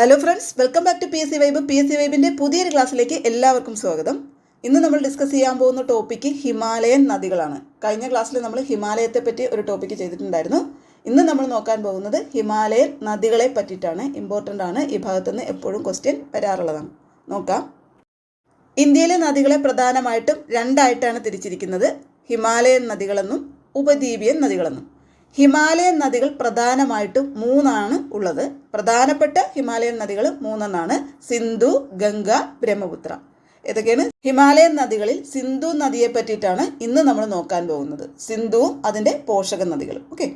Hello friends welcome back to P S C vibe P S C വൈബിന്റെ പുതിയൊരു ക്ലാസ്സിലേക്ക് എല്ലാവർക്കും സ്വാഗതം. ഇന്ന് നമ്മൾ ഡിസ്കസ് ചെയ്യാൻ പോകുന്ന ടോപ്പിക്ക് ഹിമാലയൻ നദികളാണ്. കഴിഞ്ഞ ക്ലാസ്സിൽ നമ്മൾ ഹിമാലയത്തെ പറ്റി ഒരു ടോപ്പിക്ക് ചെയ്തിട്ടുണ്ടായിരുന്നു. ഇന്ന് നമ്മൾ നോക്കാൻ പോകുന്നത് ഹിമാലയൻ നദികളെ പറ്റിയിട്ടാണ്. ഇമ്പോർട്ടന്റ് ആണ്. ഈ ഭാഗത്തുനിന്ന് എപ്പോഴും ക്വസ്റ്റ്യൻ വരാറുള്ളതാണ്. നോക്കാം. ഇന്ത്യയിലെ നദികളെ പ്രധാനമായിട്ടും രണ്ടായിട്ടാണ് തിരിച്ചിരിക്കുന്നത്. ഹിമാലയൻ നദികളെന്നും ഉപദ്വീപിയൻ നദികളെന്നും. ഹിമാലയൻ നദികൾ പ്രധാനമായിട്ടും മൂന്നാണ് ഉള്ളത്. പ്രധാനപ്പെട്ട ഹിമാലയൻ നദികൾ മൂന്നെണ്ണാണ്. സിന്ധു ഗംഗ ബ്രഹ്മപുത്ര. ഏതൊക്കെയാണ്? ഹിമാലയൻ നദികളിൽ സിന്ധു നദിയെ പറ്റിയിട്ടാണ് ഇന്ന് നമ്മൾ നോക്കാൻ പോകുന്നത്. സിന്ധുവും അതിന്റെ പോഷക നദികളും. ഓക്കെ.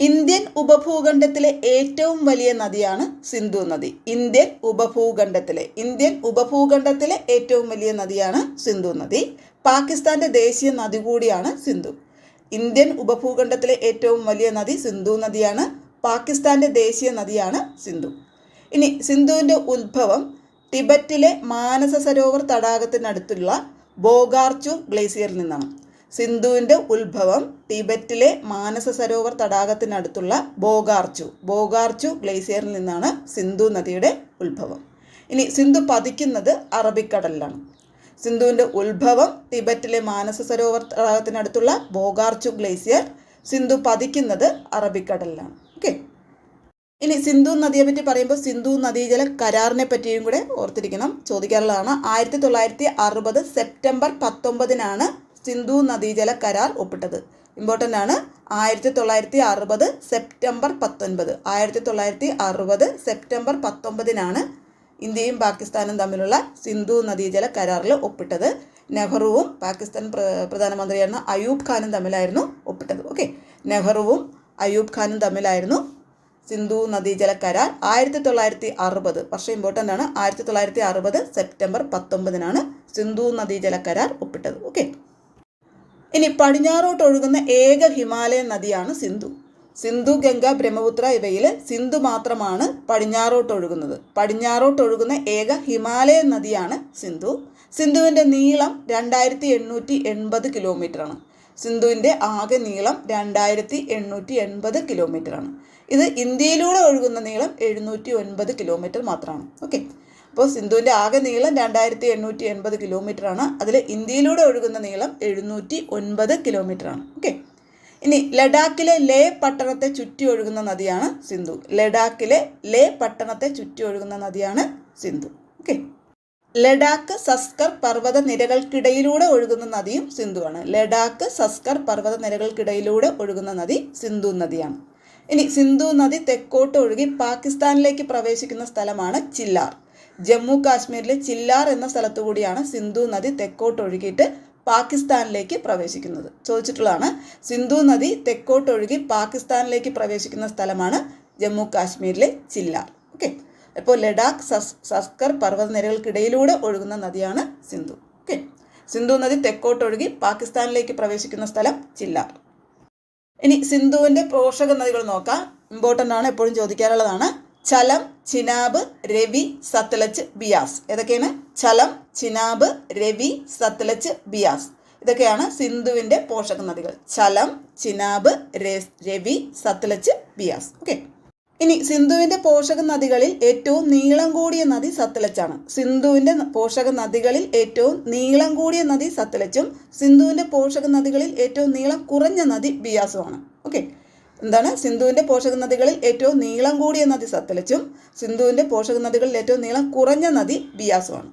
ഇന്ത്യൻ ഉപഭൂഖണ്ഡത്തിലെ ഏറ്റവും വലിയ നദിയാണ് സിന്ധു നദി. ഇന്ത്യൻ ഉപഭൂഖണ്ഡത്തിലെ ഇന്ത്യൻ ഉപഭൂഖണ്ഡത്തിലെ ഏറ്റവും വലിയ നദിയാണ് സിന്ധു നദി. പാകിസ്ഥാന്റെ ദേശീയ നദി കൂടിയാണ് സിന്ധു. ഇന്ത്യൻ ഉപഭൂഖണ്ഡത്തിലെ ഏറ്റവും വലിയ നദി സിന്ധു നദിയാണ്. പാകിസ്ഥാന്റെ ദേശീയ നദിയാണ് സിന്ധു. ഇനി സിന്ധുവിന്റെ ഉത്ഭവം ടിബറ്റിലെ മാനസ സരോവർ തടാകത്തിനടുത്തുള്ള ബോഗാർച്ചു ഗ്ലേസിയറിൽ നിന്നാണ്. സിന്ധുവിന്റെ ഉത്ഭവം ടിബറ്റിലെ മാനസ സരോവർ തടാകത്തിനടുത്തുള്ള ബോഗാർച്ചു ബോഗാർച്ചു ഗ്ലേസിയറിൽ നിന്നാണ് സിന്ധു നദിയുടെ ഉത്ഭവം. ഇനി സിന്ധു പതിക്കുന്നത് അറബിക്കടലിലാണ്. സിന്ധുവിന്റെ ഉത്ഭവം തിബറ്റിലെ മാനസ സരോവർ തടാകത്തിനടുത്തുള്ള ബോഗാർച്ചു ഗ്ലേസിയർ സിന്ധു പതിക്കുന്നത് അറബിക്കടലിലാണ്. ഓക്കെ ഇനി സിന്ധു നദിയെ പറ്റി പറയുമ്പോൾ സിന്ധു നദീജല കരാറിനെ പറ്റിയും കൂടെ ഓർത്തിരിക്കണം. ചോദിക്കാറുള്ളതാണ് ആയിരത്തി തൊള്ളായിരത്തി അറുപത് സെപ്റ്റംബർ പത്തൊമ്പതിനാണ് സിന്ധു നദീജല കരാർ ഒപ്പിട്ടത്. ഇമ്പോർട്ടന്റ് ആണ്. ആയിരത്തി തൊള്ളായിരത്തി അറുപത് സെപ്റ്റംബർ പത്തൊൻപത്. ആയിരത്തി തൊള്ളായിരത്തി അറുപത് സെപ്റ്റംബർ പത്തൊമ്പതിനാണ് ഇന്ത്യയും പാകിസ്ഥാനും തമ്മിലുള്ള സിന്ധു നദീജല കരാറിൽ ഒപ്പിട്ടത് നെഹ്റുവും പാകിസ്ഥാൻ പ്രധാനമന്ത്രിയായിരുന്ന അയൂബ് ഖാനും തമ്മിലായിരുന്നു ഒപ്പിട്ടത്. ഓക്കെ നെഹ്റുവും അയൂബ് ഖാനും തമ്മിലായിരുന്നു സിന്ധു നദീജല കരാർ ആയിരത്തി തൊള്ളായിരത്തി അറുപത് വർഷം ഇമ്പോർട്ടന്റ് ആണ്. ആയിരത്തി തൊള്ളായിരത്തി അറുപത് സെപ്റ്റംബർ പത്തൊമ്പതിനാണ് സിന്ധു നദീജല കരാർ ഒപ്പിട്ടത്. ഓക്കെ ഇനി പടിഞ്ഞാറോട്ട് ഒഴുകുന്ന ഏക ഹിമാലയൻ നദിയാണ് സിന്ധു. സിന്ധു ഗംഗ ബ്രഹ്മപുത്ര ഇവയിൽ സിന്ധു മാത്രമാണ് പടിഞ്ഞാറോട്ട് ഒഴുകുന്നത്. പടിഞ്ഞാറോട്ട് ഒഴുകുന്ന ഏക ഹിമാലയൻ നദിയാണ് സിന്ധു. സിന്ധുവിന്റെ നീളം രണ്ടായിരത്തി എണ്ണൂറ്റി എൺപത് കിലോമീറ്ററാണ്. സിന്ധുവിന്റെ ആകെ നീളം രണ്ടായിരത്തി എണ്ണൂറ്റി എൺപത് ഇത് ഇന്ത്യയിലൂടെ ഒഴുകുന്ന നീളം എഴുന്നൂറ്റി ഒൻപത് കിലോമീറ്റർ മാത്രമാണ്. ഓക്കെ. അപ്പോൾ സിന്ധുവിന്റെ ആകെ നീളം രണ്ടായിരത്തി എണ്ണൂറ്റി എൺപത് അതിൽ ഇന്ത്യയിലൂടെ ഒഴുകുന്ന നീളം എഴുന്നൂറ്റി ഒൻപത് കിലോമീറ്ററാണ്. ഓക്കെ. ഇനി ലഡാക്കിലെ ലേ പട്ടണത്തെ ചുറ്റി ഒഴുകുന്ന നദിയാണ് സിന്ധു. ലഡാക്കിലെ ലേ പട്ടണത്തെ ചുറ്റി ഒഴുകുന്ന നദിയാണ് സിന്ധു. ഓക്കെ. ലഡാക്ക് സസ്കർ പർവത നിരകൾക്കിടയിലൂടെ ഒഴുകുന്ന നദിയും സിന്ധു ആണ് ലഡാക്ക് സസ്കർ പർവത നിരകൾക്കിടയിലൂടെ ഒഴുകുന്ന നദി സിന്ധു നദിയാണ്. ഇനി സിന്ധു നദി തെക്കോട്ട് ഒഴുകി പാകിസ്ഥാനിലേക്ക് പ്രവേശിക്കുന്ന സ്ഥലമാണ് ചില്ലാർ. ജമ്മു കാശ്മീരിലെ ചില്ലാർ എന്ന സ്ഥലത്തു കൂടിയാണ് സിന്ധു നദി തെക്കോട്ട് ഒഴുകിയിട്ട് പാകിസ്ഥാനിലേക്ക് പ്രവേശിക്കുന്നത്. ചോദിച്ചിട്ടുള്ളതാണ് സിന്ധു നദി തെക്കോട്ടൊഴുകി പാകിസ്ഥാനിലേക്ക് പ്രവേശിക്കുന്ന സ്ഥലമാണ് ജമ്മു കാശ്മീരിലെ ചില്ലാർ ഓക്കെ. അപ്പോൾ ലഡാക്ക് സസ് സസ്കർ പർവതനിരകൾക്കിടയിലൂടെ ഒഴുകുന്ന നദിയാണ് സിന്ധു. ഓക്കെ. സിന്ധു നദി തെക്കോട്ടൊഴുകി പാകിസ്ഥാനിലേക്ക് പ്രവേശിക്കുന്ന സ്ഥലം ചില്ലാർ ഇനി സിന്ധുവിന്റെ പോഷക നദികൾ നോക്കാം. ഇമ്പോർട്ടന്റ് ആണ് എപ്പോഴും ചോദിക്കാറുള്ളതാണ്. ചലം ചിനാബ് രവി സത്ലജ് ബിയാസ്. ഏതൊക്കെയാണ്? ചലം ചിനാബ് രവി സത്ലജ് ബിയാസ്. ഇതൊക്കെയാണ് സിന്ധുവിന്റെ പോഷക നദികൾ. ചലം ചിനാബ് രവി സത്ലജ് ബിയാസ്. ഓക്കെ. ഇനി സിന്ധുവിന്റെ പോഷക നദികളിൽ ഏറ്റവും നീളം കൂടിയ നദി സത്ലജാണ്. സിന്ധുവിന്റെ പോഷക നദികളിൽ ഏറ്റവും നീളം കൂടിയ നദി സത്ലജും സിന്ധുവിന്റെ പോഷക നദികളിൽ ഏറ്റവും നീളം കുറഞ്ഞ നദി ബിയാസുമാണ്. ഓക്കെ. എന്താണ്? സിന്ധുവിന്റെ പോഷക നദികളിൽ ഏറ്റവും നീളം കൂടിയ നദി സത്ലജും സിന്ധുവിന്റെ പോഷക നദികളിൽ ഏറ്റവും നീളം കുറഞ്ഞ നദി ബിയാസുമാണ്.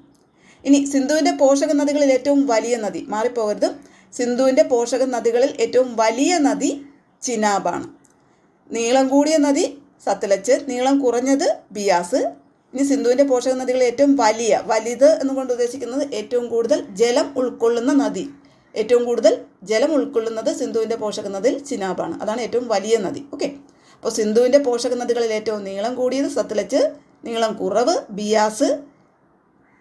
ഇനി സിന്ധുവിന്റെ പോഷക നദികളിൽ ഏറ്റവും വലിയ നദി മാറിപ്പോകരുത്. സിന്ധുവിന്റെ പോഷക നദികളിൽ ഏറ്റവും വലിയ നദി ചിനാബാണ്. നീളം കൂടിയ നദി സത്ലജ് നീളം കുറഞ്ഞത് ബിയാസ്. ഇനി സിന്ധുവിന്റെ പോഷക നദികളിൽ ഏറ്റവും വലിയ വലുത് എന്നുകൊണ്ട് ഉദ്ദേശിക്കുന്നത് ഏറ്റവും കൂടുതൽ ജലം ഉൾക്കൊള്ളുന്ന നദി ഏറ്റവും കൂടുതൽ ജലം ഉൾക്കൊള്ളുന്നത് സിന്ധുവിന്റെ പോഷക നദിയിൽ ചിനാബാണ്. അതാണ് ഏറ്റവും വലിയ നദി. ഓക്കെ? അപ്പോൾ സിന്ധുവിന്റെ പോഷക നദികളിൽ ഏറ്റവും നീളം കൂടിയത് സത്ലജ് നീളം കുറവ് ബിയാസ്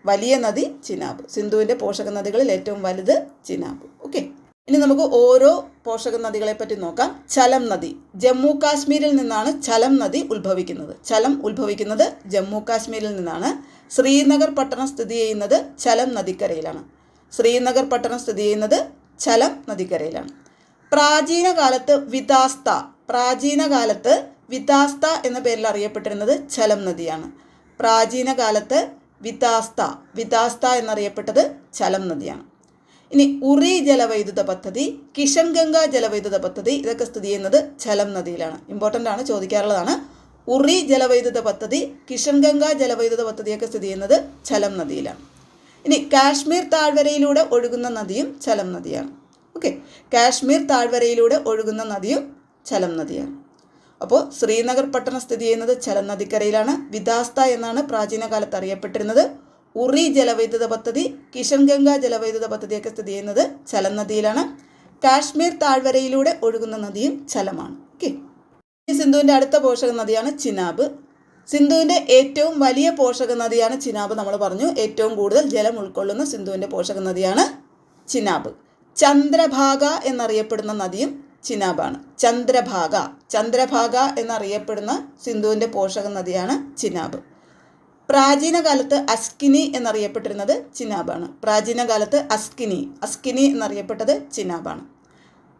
വലിയ നദി ചിനാബ്. സിന്ധുവിന്റെ പോഷക നദികളിൽ ഏറ്റവും വലുത് ചിനാബ്. ഓക്കെ? ഇനി നമുക്ക് ഓരോ പോഷക നദികളെ പറ്റി നോക്കാം. ചലം നദി. ജമ്മു കാശ്മീരിൽ നിന്നാണ് ചലം നദി ഉത്ഭവിക്കുന്നത്. ചലം ഉത്ഭവിക്കുന്നത് ജമ്മു കാശ്മീരിൽ നിന്നാണ്. ശ്രീനഗർ പട്ടണം സ്ഥിതി ചെയ്യുന്നത് ചലം നദിക്കരയിലാണ്. ശ്രീനഗർ പട്ടണം സ്ഥിതി ചെയ്യുന്നത് ചലം നദിക്കരയിലാണ്. പ്രാചീന കാലത്ത് വിതാസ്ത പ്രാചീന കാലത്ത് വിതാസ്ത എന്ന പേരിൽ അറിയപ്പെട്ടിരുന്നത് ചലം നദിയാണ്. പ്രാചീന കാലത്ത് വിതാസ്ത വിതാസ്ത എന്നറിയപ്പെട്ടത് ചലം നദിയാണ്. ഇനി ഉറി ജലവൈദ്യുത പദ്ധതി കിഷൻഗംഗ ജലവൈദ്യുത പദ്ധതി ഇതൊക്കെ സ്ഥിതി ചെയ്യുന്നത് ചലം നദിയിലാണ്. ഇമ്പോർട്ടന്റ് ആണ് ചോദിക്കാറുള്ളതാണ്. ഉറി ജലവൈദ്യുത പദ്ധതി കിഷൻഗംഗ ജലവൈദ്യുത പദ്ധതിയൊക്കെ സ്ഥിതി ചെയ്യുന്നത് ചലം നദിയിലാണ്. ഇനി കാശ്മീർ താഴ്വരയിലൂടെ ഒഴുകുന്ന നദിയും ചലം നദിയാണ്. ഓക്കെ കാശ്മീർ താഴ്വരയിലൂടെ ഒഴുകുന്ന നദിയും ചലം നദിയാണ്. അപ്പോൾ ശ്രീനഗർ പട്ടണം സ്ഥിതി ചെയ്യുന്നത് ചലം നദിക്കരയിലാണ്. വിദാസ്ത എന്നാണ് പ്രാചീന കാലത്ത് അറിയപ്പെട്ടിരുന്നത്. ഉറി ജലവൈദ്യുത പദ്ധതി കിഷൻഗംഗ ജലവൈദ്യുത പദ്ധതിയൊക്കെ സ്ഥിതി ചെയ്യുന്നത് ചലം നദിയിലാണ്. കാശ്മീർ താഴ്വരയിലൂടെ ഒഴുകുന്ന നദിയും ചലമാണ്. ഓക്കെ സിന്ധുവിന്റെ അടുത്ത പോഷക നദിയാണ് ചിനാബ്. സിന്ധുവിന്റെ ഏറ്റവും വലിയ പോഷക നദിയാണ് ചിനാബ് നമ്മൾ പറഞ്ഞു. ഏറ്റവും കൂടുതൽ ജലം ഉൾക്കൊള്ളുന്ന സിന്ധുവിന്റെ പോഷക നദിയാണ് ചിനാബ്. ചന്ദ്രഭാഗ എന്നറിയപ്പെടുന്ന നദിയും ചിനാബാണ്. ചന്ദ്രഭാഗ ചന്ദ്രഭാഗ എന്നറിയപ്പെടുന്ന സിന്ധുവിന്റെ പോഷക നദിയാണ് ചിനാബ്. പ്രാചീന കാലത്ത് അസ്കിനി എന്നറിയപ്പെട്ടിരുന്നത് ചിനാബാണ്. പ്രാചീന കാലത്ത് അസ്കിനി അസ്കിനി എന്നറിയപ്പെട്ടത് ചിനാബാണ്.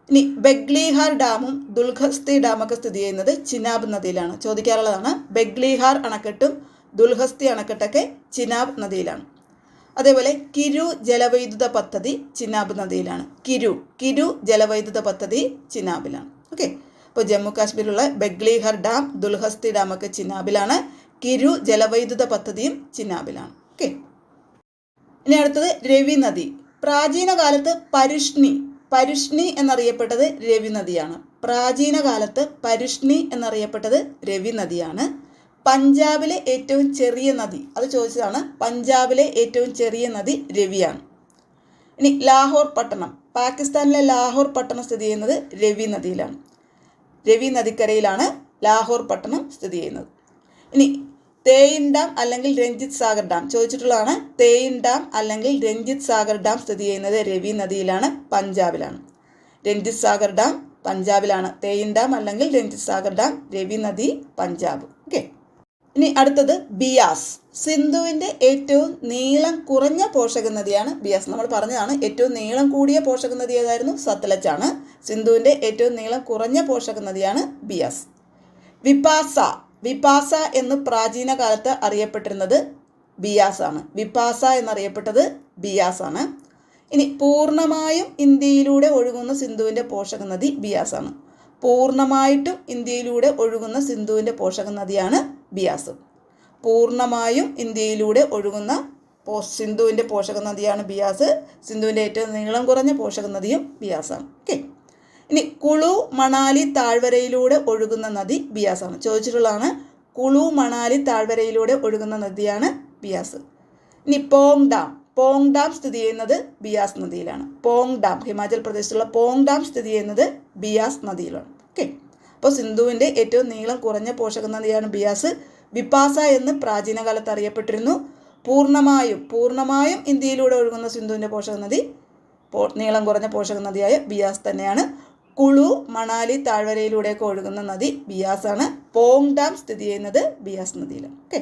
ഇനി ബെഗ്ലിഹാർ ഡാമും ദുൽഹസ്തി ഡാമൊക്കെ സ്ഥിതി ചെയ്യുന്നത് ചിനാബ് നദിയിലാണ്. ചോദിക്കാറുള്ളതാണ് ബെഗ്ലിഹാർ അണക്കെട്ടും ദുൽഹസ്തി അണക്കെട്ടൊക്കെ ചിനാബ് നദിയിലാണ്. അതേപോലെ കിരു ജലവൈദ്യുത പദ്ധതി ചിനാബ് നദിയിലാണ്. കിരു കിരു ജലവൈദ്യുത പദ്ധതി ചിനാബിലാണ്. ഓക്കെ. ഇപ്പോൾ ജമ്മു കാശ്മീരിലുള്ള ബെഗ്ലിഹർ ഡാം ദുൽഹസ്തി ഡാമൊക്കെ ചിനാബിലാണ്. കിരു ജലവൈദ്യുത പദ്ധതിയും ചിനാബിലാണ്. ഓക്കെ. ഇനി അടുത്തത് രവി നദി. പ്രാചീന കാലത്ത് പരുഷ്ണി പരുഷ്ണി എന്നറിയപ്പെട്ടത് രവി നദിയാണ്. പ്രാചീന കാലത്ത് പരുഷ്ണി എന്നറിയപ്പെട്ടത് രവി നദിയാണ്. പഞ്ചാബിലെ ഏറ്റവും ചെറിയ നദി അത് ചോദിച്ചതാണ്. പഞ്ചാബിലെ ഏറ്റവും ചെറിയ നദി രവിയാണ്. ഇനി ലാഹോർ പട്ടണം. പാകിസ്ഥാനിലെ ലാഹോർ പട്ടണം സ്ഥിതി ചെയ്യുന്നത് രവി നദിയിലാണ്. രവി നദിക്കരയിലാണ് ലാഹോർ പട്ടണം സ്ഥിതി ചെയ്യുന്നത്. ഇനി തേയിൻ ഡാം അല്ലെങ്കിൽ രഞ്ജിത് സാഗർ ഡാം ചോദിച്ചിട്ടുള്ളതാണ്. തേയിൻ ഡാം അല്ലെങ്കിൽ രഞ്ജിത് സാഗർ ഡാം സ്ഥിതി ചെയ്യുന്നത് രവി നദിയിലാണ് പഞ്ചാബിലാണ്. രഞ്ജിത് സാഗർ ഡാം പഞ്ചാബിലാണ്. തേയിൻ ഡാം അല്ലെങ്കിൽ രഞ്ജിത് സാഗർ ഡാം രവി നദി പഞ്ചാബ്. ഓക്കെ. ഇനി അടുത്തത് ബിയാസ്. സിന്ധുവിന്റെ ഏറ്റവും നീളം കുറഞ്ഞ പോഷക നദിയാണ് ബിയാസ്. നമ്മൾ പറഞ്ഞതാണ് ഏറ്റവും നീളം കൂടിയ പോഷക നദി ഏതായിരുന്നു? ആണ് സിന്ധുവിന്റെ ഏറ്റവും നീളം കുറഞ്ഞ പോഷക നദിയാണ് ബിയാസ്. വിപാസ. വിപാസ എന്ന് പ്രാചീന കാലത്ത് അറിയപ്പെട്ടിരുന്നത് ബിയാസ് ആണ് വിപാസ എന്നറിയപ്പെട്ടത് ബിയാസ് ആണ് ഇനി പൂർണമായും ഇന്ത്യയിലൂടെ ഒഴുകുന്ന സിന്ധുവിന്റെ പോഷക നദി ബിയാസ് ആണ് പൂർണമായിട്ടും ഇന്ത്യയിലൂടെ ഒഴുകുന്ന സിന്ധുവിന്റെ പോഷക നദിയാണ് ബിയാസ്. പൂർണമായും ഇന്ത്യയിലൂടെ ഒഴുകുന്ന പോ സിന്ധുവിന്റെ പോഷക നദിയാണ് ബിയാസ്. സിന്ധുവിന്റെ ഏറ്റവും നീളം കുറഞ്ഞ പോഷക നദിയും ബിയാസാണ്. ഓക്കെ. ഇനി കുളു മണാലി താഴ്വരയിലൂടെ ഒഴുകുന്ന നദി ബിയാസാണ്. ചോദിച്ചിട്ടുള്ളതാണ് കുളു മണാലി താഴ്വരയിലൂടെ ഒഴുകുന്ന നദിയാണ് ബിയാസ്. ഇനി പോങ് ഡാം. പോങ് ഡാം സ്ഥിതി ചെയ്യുന്നത് ബിയാസ് നദിയിലാണ്. പോങ് ഡാം ഹിമാചൽ പ്രദേശത്തുള്ള പോങ് ഡാം സ്ഥിതി ചെയ്യുന്നത് ബിയാസ് നദിയിലാണ്. ഓക്കെ. അപ്പോൾ സിന്ധുവിന്റെ ഏറ്റവും നീളം കുറഞ്ഞ പോഷക നദിയാണ് ബിയാസ്. വിപാസ എന്ന് പ്രാചീന കാലത്ത് അറിയപ്പെട്ടിരുന്നു. പൂർണമായും പൂർണമായും ഇന്ത്യയിലൂടെ ഒഴുകുന്ന സിന്ധുവിന്റെ പോഷക നദി നീളം കുറഞ്ഞ പോഷക നദിയായ ബിയാസ് തന്നെയാണ്. കുളു മണാലി താഴ്വരയിലൂടെയൊക്കെ ഒഴുകുന്ന നദി ബിയാസ് ആണ് പോങ് ഡാം സ്ഥിതി ചെയ്യുന്നത് ബിയാസ് നദിയിലാണ്. ഓക്കെ.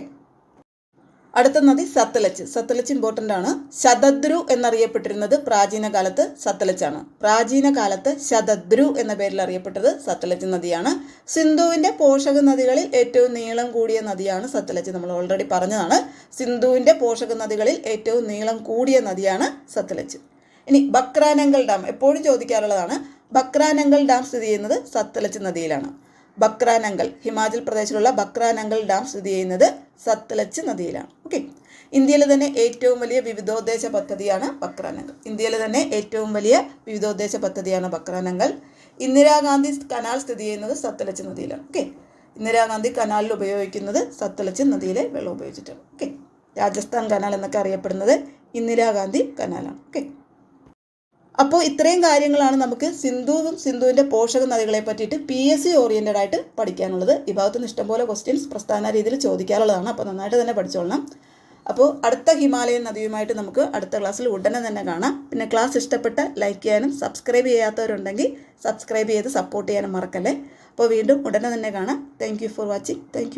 അടുത്ത നദി സത്ലജ് സത്ലജ് ഇമ്പോർട്ടന്റ് ആണ്. ശതദ്രു എന്നറിയപ്പെട്ടിരുന്നത് പ്രാചീന കാലത്ത് സത്ലജാണ് പ്രാചീന കാലത്ത് ശതദ്രു എന്ന പേരിൽ അറിയപ്പെട്ടത് സത്ലജ് നദിയാണ്. സിന്ധുവിന്റെ പോഷക നദികളിൽ ഏറ്റവും നീളം കൂടിയ നദിയാണ് സത്ലജ് നമ്മൾ ഓൾറെഡി പറഞ്ഞതാണ്. സിന്ധുവിന്റെ പോഷക നദികളിൽ ഏറ്റവും നീളം കൂടിയ നദിയാണ് സത്ലജ് ഇനി ബക്രാനങ്കൽ ഡാം. എപ്പോഴും ചോദിക്കാറുള്ളതാണ് ബക്രാനങ്കൽ ഡാം സ്ഥിതി ചെയ്യുന്നത് സത്ലജ് നദിയിലാണ്. ബക്രാനങ്കൽ ഹിമാചൽ പ്രദേശിലുള്ള ബക്രാനങ്കൽ ഡാം സ്ഥിതി ചെയ്യുന്നത് സത്ലജ് നദിയിലാണ്. ഓക്കെ. ഇന്ത്യയിലെ തന്നെ ഏറ്റവും വലിയ വിവിധോദ്ദേശ പദ്ധതിയാണ് ബക്രാനങ്കൽ ഇന്ത്യയിലെ തന്നെ ഏറ്റവും വലിയ വിവിധോദ്ദേശ പദ്ധതിയാണ് ബക്രാനങ്കൽ ഇന്ദിരാഗാന്ധി കനാൽ സ്ഥിതി ചെയ്യുന്നത് സത്ലജ് നദിയിലാണ്. ഓക്കെ. ഇന്ദിരാഗാന്ധി കനാലിൽ ഉപയോഗിക്കുന്നത് സത്ലജ് നദിയിലെ വെള്ളം ഉപയോഗിച്ചിട്ടാണ്. ഓക്കെ. രാജസ്ഥാൻ കനാൽ എന്നൊക്കെ അറിയപ്പെടുന്നത് ഇന്ദിരാഗാന്ധി കനാലാണ്. ഓക്കെ. അപ്പോൾ ഇത്രയും കാര്യങ്ങളാണ് നമുക്ക് സിന്ധുവും സിന്ധുവിന്റെ പോഷക നദികളെ പറ്റിയിട്ട് പി എസ് സി ഓറിയന്റഡ് ആയിട്ട് പഠിക്കാനുള്ളത്. ഈ ഭാഗത്ത് നിന്ന് ഇഷ്ടംപോലെ ക്വസ്റ്റ്യൻസ് പ്രസ്ഥാന രീതിയിൽ ചോദിക്കാറുള്ളതാണ് അപ്പോൾ നന്നായിട്ട് തന്നെ പഠിച്ചോളണം. അപ്പോൾ അടുത്ത ഹിമാലയൻ നദിയുമായിട്ട് നമുക്ക് അടുത്ത ക്ലാസ്സിൽ ഉടനെ തന്നെ കാണാം. പിന്നെ ക്ലാസ് ഇഷ്ടപ്പെട്ട ലൈക്ക് ചെയ്യാനും സബ്സ്ക്രൈബ് ചെയ്യാത്തവരുണ്ടെങ്കിൽ സബ്സ്ക്രൈബ് ചെയ്ത് സപ്പോർട്ട് ചെയ്യാനും മറക്കല്ലേ. അപ്പോൾ വീണ്ടും ഉടനെ തന്നെ കാണാം. Thank for watching thank